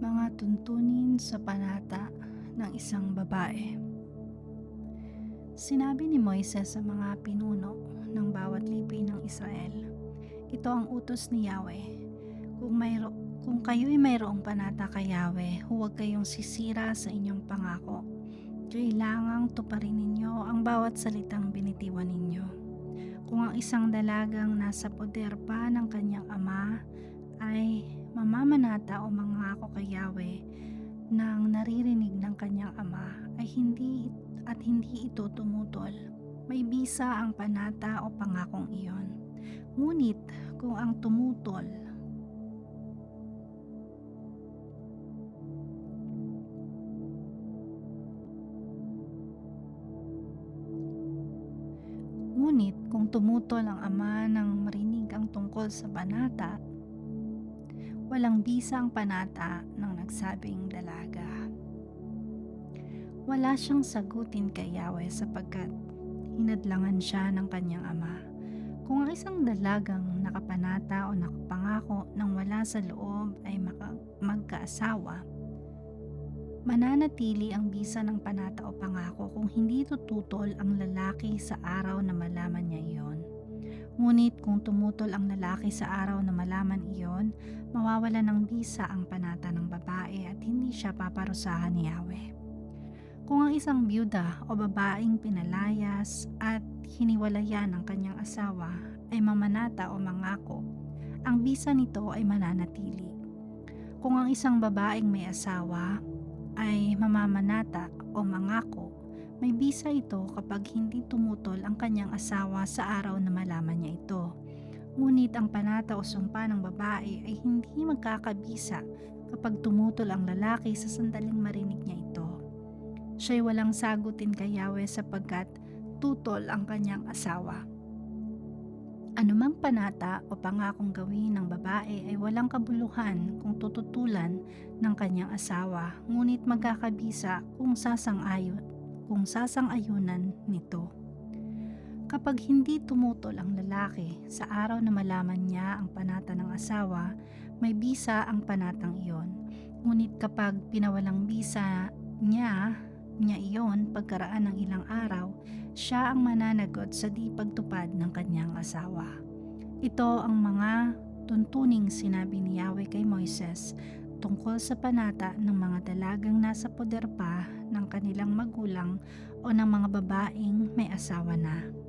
Mga tuntunin sa panata ng isang babae. Sinabi ni Moises sa mga pinuno ng bawat lipi ng Israel, Ito ang utos ni Yahweh. Kung, mayro, kung kayo'y mayroong panata kay Yahweh, huwag kayong sisira sa inyong pangako. Kailangang tuparin ninyo ang bawat salitang binitiwan ninyo. Kung ang isang dalagang nasa poder pa ng kanyang ama ay mamamanata o mangako kay Yahweh nang naririnig ng kanyang ama ay hindi at hindi ito tumutol. May bisa ang panata o pangakong iyon. Ngunit kung ang tumutol Ngunit kung tumutol ang ama nang marinig ang tungkol sa panata, walang bisa ang panata ng nagsabing dalaga. Wala siyang sagutin kay Yahweh sapagkat hinadlangan siya ng kanyang ama. Kung ang isang dalagang nakapanata o nakapangako nang wala sa loob ay magkaasawa, mananatili ang bisa ng panata o pangako kung hindi tututol ang lalaki sa araw na malaman niya iyon. Ngunit kung tumutol ang lalaki sa araw na malaman iyon, mawawala ng bisa ang panata ng babae at hindi siya paparusahan ni Yahweh. Kung ang isang byuda o babaeng pinalayas at hiniwalayan ng kanyang asawa ay mamanata o mangako, ang bisa nito ay mananatili. Kung ang isang babaeng may asawa ay mamamanata o mangako, may bisa ito kapag hindi tumutol ang kanyang asawa sa araw na malaman niya ito. Ngunit ang panata o sumpa ng babae ay hindi magkakabisa kapag tumutol ang lalaki sa sandaling marinig niya ito. Siya'y walang sagutin kay Yahweh sapagkat tutol ang kanyang asawa. Anumang panata o pangakong gawin ng babae ay walang kabuluhan kung tututulan ng kanyang asawa, ngunit magkakabisa kung sasang-ayon, kung sasang-ayunan nito. Kapag hindi tumutol ang lalaki sa araw na malaman niya ang panata ng asawa, may bisa ang panatang iyon. Ngunit kapag pinawalang bisa niya niya iyon pagkaraan ng ilang araw, siya ang mananagot sa di pagtupad ng kanyang asawa. Ito ang mga tuntuning sinabi ni Yahweh kay Moises tungkol sa panata ng mga dalagang nasa poder pa ng kanilang magulang o ng mga babaeng may asawa na.